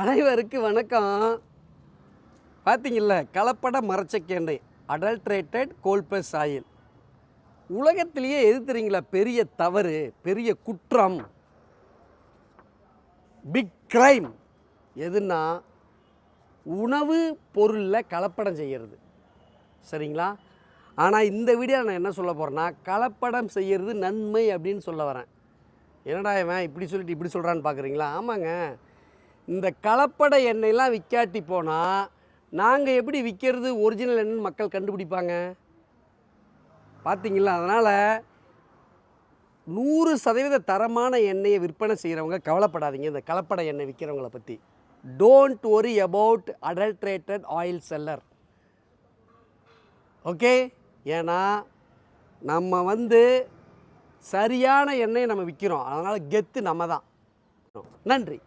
அனைவருக்கு வணக்கம். பார்த்தீங்கல்ல கலப்பட மரச்சக்கெண்ணெய் அடல்ட்ரேட்டட் கோல்பஸ் ஆயில் உலகத்திலேயே எதிர்த்துறீங்களா பெரிய தவறு பெரிய குற்றம். பிக் கிரைம் எதுன்னா உணவு பொருளில் கலப்படம் செய்கிறது சரிங்களா? ஆனால் இந்த வீடியோ நான் என்ன சொல்ல போகிறேன்னா கலப்படம் செய்கிறது நன்மை அப்படின்னு சொல்ல வரேன். என்னடா இவன் இப்படி சொல்லிட்டு இப்படி சொல்கிறான்னு பார்க்குறீங்களா ஆமாங்க. இந்த கலப்பட எண்ணெய்லாம் விற்காட்டி போனால் நாங்கள் எப்படி விற்கிறது ஒரிஜினல் எண்ணெய்னு மக்கள் கண்டுபிடிப்பாங்க? பார்த்தீங்களா அதனால் நூறு சதவீத தரமான எண்ணெயை விற்பனை செய்கிறவங்க கவலைப்படாதீங்க. இந்த கலப்பட எண்ணெய் விற்கிறவங்கள பற்றி don't worry about adulterated oil seller okay ஏன்னா நம்ம வந்து சரியான எண்ணெயை நம்ம விற்கிறோம் அதனால் கெத்து நம்ம தான். நன்றி.